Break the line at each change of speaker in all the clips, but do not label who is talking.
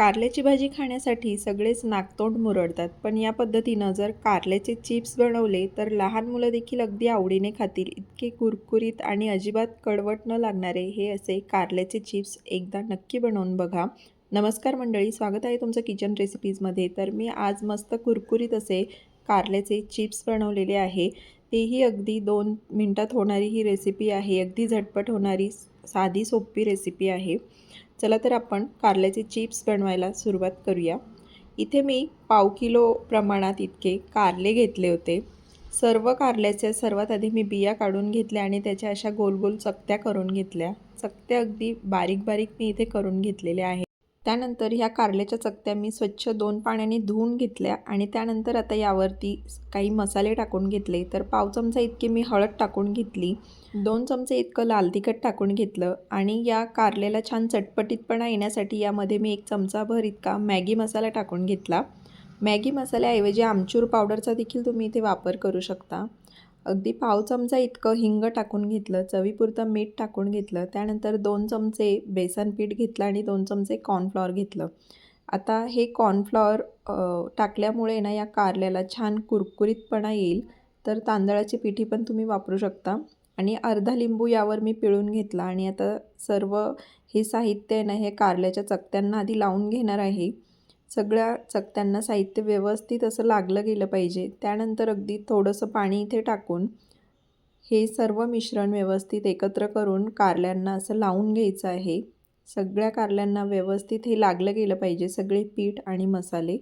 कारल्याची भाजी खाण्यासाठी सगळेच नाकतोंड मुरडतात. पण या पद्धतीनं जर कारल्याचे चिप्स बनवले तर लहान मुलं देखील अगदी आवडीने खातील. इतके कुरकुरीत आणि अजिबात कडवट न लागणारे हे असे कारल्याचे चिप्स एकदा नक्की बनवून बघा. नमस्कार मंडळी स्वागत आहे तुमचं किचन रेसिपीजमध्ये. तर मी आज मस्त कुरकुरीत असे कारल्याचे चिप्स बनवलेले आहे. तेही अगदी दोन मिनटात होणारी ही रेसिपी आहे. अगदी झटपट होणारी साधी सोपी रेसिपी आहे. चला तर आपण कारल्याचे चिप्स बनवायला सुरुवात करूया. इथे मी पाव किलो प्रमाणात इतके कारले घेतले होते. सर्व कारल्याच्या सर्वात आधी मी बिया काढून घेतल्या आणि त्याच्या अशा गोल गोल चकत्या करून घेतल्या. चकत्या अगदी बारीक बारीक मी इथे करून घेतलेल्या आहे त्यानंतर ह्या कारल्याच्या चकत्या मी स्वच्छ दोन पाण्याने धुवून घेतल्या आणि त्यानंतर आता यावरती काही मसाले टाकून घेतले. तर पाव चमचा इतकी मी हळद टाकून घेतली दोन चमचे इतकं लाल तिखट टाकून घेतलं आणि या कारल्याला छान चटपटीतपणा येण्यासाठी यामध्ये मी एक चमचाभर इतका मॅगी मसाला टाकून घेतला. मॅगी मसाल्याऐवजी आमचूर पावडरचा देखील तुम्ही इथे वापर करू शकता. अगदी पाव चमचा इतकं हिंग टाकून घेतलं चवीपुरतं मीठ टाकून घेतलं त्यानंतर दोन चमचे बेसन पीठ घेतलं आणि दोन चमचे कॉर्नफ्लॉवर घेतलं. आता हे कॉर्नफ्लॉवर टाकल्यामुळे ना या कारल्याला छान कुरकुरीतपणा येईल तर तांदळाची पिठी पण तुम्ही वापरू शकता. आणि अर्धा लिंबू यावर मी पिळून घेतला आणि आता सर्व हे साहित्य आहे ना हे कारल्याच्या चकत्यांना आधी लावून घेणार आहे. सगळ्या चकत्यांना साहित्य व्यवस्थित असं लागलं गेलं पाहिजे. त्यानंतर अगदी थोडंसं पाणी इथे टाकून हे सर्व मिश्रण व्यवस्थित एकत्र करून कारल्यांना असं लावून घ्यायचं आहे. सगळ्या कारल्यांना व्यवस्थित हे लागलं गेलं पाहिजे सगळे पीठ आणि मसाले.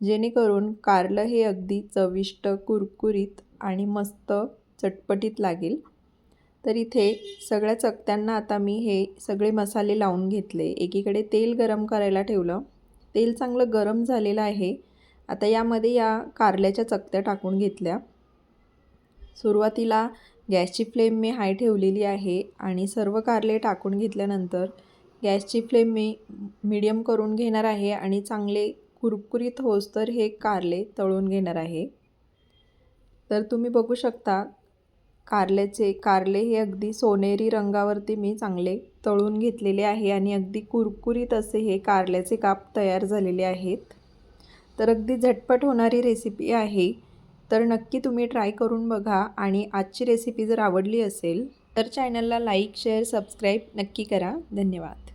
जेणेकरून कारलं हे अगदी चविष्ट कुरकुरीत आणि मस्त चटपटीत लागेल. तर इथे सगळ्या चकत्यांना आता मी हे सगळे मसाले लावून घेतले. एकीकडे तेल गरम करायला ठेवलं. तेल चांगलं गरम झालेलं आहे. आता यामध्ये या कारल्याच्या चकत्या टाकून घेतल्या. सुरुवातीला गॅसची फ्लेम मी हाय ठेवलेली आहे आणि सर्व कारले टाकून घेतल्यानंतर गॅसची फ्लेम मी मीडियम करून घेणार आहे आणि चांगले कुरकुरीत होस तर हे कारले तळून घेणार आहे. तर तुम्ही बघू शकता कारल्याचे कारले हे अगदी सोनेरी रंगावरती मी चांगले तळून घेतलेले आहे आणि अगदी कुरकुरीत असे हे कारल्याचे काप तयार झालेले आहेत. तर अगदी झटपट होणारी रेसिपी आहे. तर नक्की तुम्ही ट्राय करून बघा आणि आजची रेसिपी जर आवडली असेल तर चॅनलला लाईक शेअर सबस्क्राईब नक्की करा. धन्यवाद.